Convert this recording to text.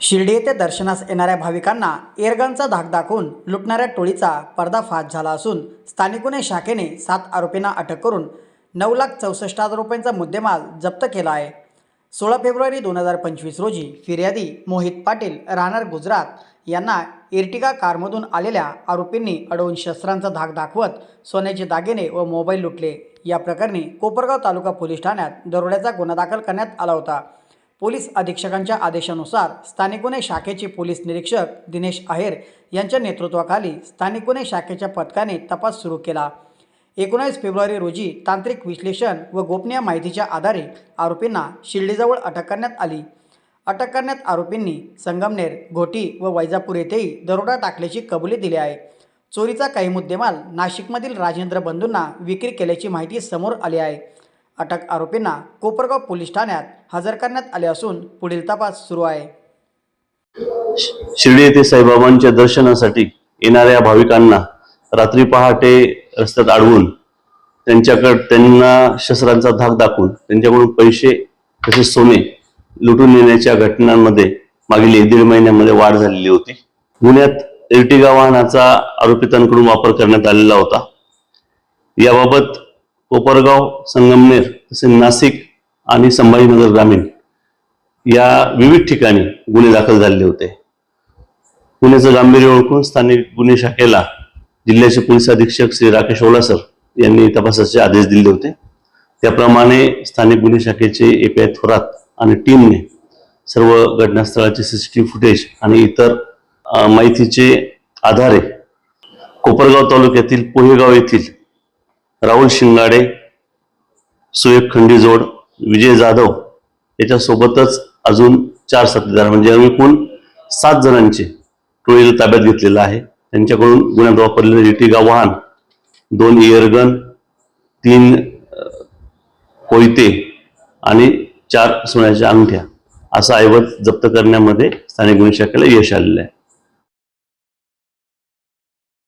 शिर्डी येथे दर्शनास येणाऱ्या भाविकांना एअरगनचा धाक दाखवून लुटणाऱ्या टोळीचा पर्दाफाश झाला असून स्थानिक गुन्हे शाखेने सात आरोपींना अटक करून नऊ लाख चौसष्ट हजार रुपयांचा मुद्देमाल जप्त केला आहे. सोळा फेब्रुवारी दोन हजार पंचवीस रोजी फिर्यादी मोहित पाटील राहणार गुजरात यांना एर्टिगा कारमधून आलेल्या आरोपींनी अडवून शस्त्रांचा धाक दाखवत सोन्याचे दागिने व मोबाईल लुटले. या प्रकरणी कोपरगाव तालुका पोलीस ठाण्यात दरोड्याचा गुन्हा दाखल करण्यात आला होता. पोलीस अधीक्षकांच्या आदेशानुसार स्थानिक गुन्हे शाखेचे पोलीस निरीक्षक दिनेश आहेर यांच्या नेतृत्वाखाली स्थानिक गुन्हे शाखेच्या पथकाने तपास सुरू केला. एकोणावीस फेब्रुवारी रोजी तांत्रिक विश्लेषण व गोपनीय माहितीच्या आधारे आरोपींना शिर्डीजवळ अटक करण्यात आली. अटक करण्यात आरोपींनी संगमनेर घोटी व वैजापूर येथेही दरोडा टाकल्याची कबुली दिली आहे. चोरीचा काही मुद्देमाल नाशिकमधील राजेंद्र बंधूंना विक्री केल्याची माहिती समोर आली आहे. अटक आरोपींना कोपरगाव पोलीस ठाण्यात हजर करण्यात आले असून पुढील तपास सुरू आहे. शिर्डी येथे साईबाबांच्या दर्शनासाठी येणाऱ्या भाविकांना रात्री पहाटे रस्त्यात अडवून त्यांच्याकडे त्यांना शस्त्रांचा धाक दाखवून त्यांच्याकडून पैसे तसेच सोने लुटून नेण्याच्या घटनांमध्ये मागील एक दीड महिन्यामध्ये वाढ झालेली होती. गुन्ह्यात इर्टिगा वाहनाचा आरोपितांकडून वापर करण्यात आलेला होता. याबाबत कोपरगाव संगमनेर तसेच नाशिक आणि संभाजीनगर ग्रामीण या विविध ठिकाणी गुन्हे दाखल झालेले होते. गुन्ह्याचं गांभीर्य ओळखून स्थानिक गुन्हे शाखेला जिल्ह्याचे पोलीस अधीक्षक श्री राकेश ओलासर यांनी तपासाचे आदेश दिले होते. त्याप्रमाणे स्थानिक गुन्हे शाखेचे एपीआय थोरात आणि टीमने सर्व घटनास्थळाचे सीसीटीव्ही फुटेज आणि इतर माहितीचे आधारे कोपरगाव तालुक्यातील पोहेगाव येथील राहुल शिंगाडे सुयोग खंडीजोड विजय जाधव याच्यासोबतच अजून चार साथीदार म्हणजे एकूण सात जणांचे टोळीला ताब्यात घेतलेलं आहे. त्यांच्याकडून गुन्ह्यात वापरलेलं इटिगा वाहन दोन इयरगन तीन कोयते आणि चार सोन्याच्या अंगठ्या असा ऐवज जप्त करण्यामध्ये स्थानिक गुन्हे शाखेला यश आलेलं आहे.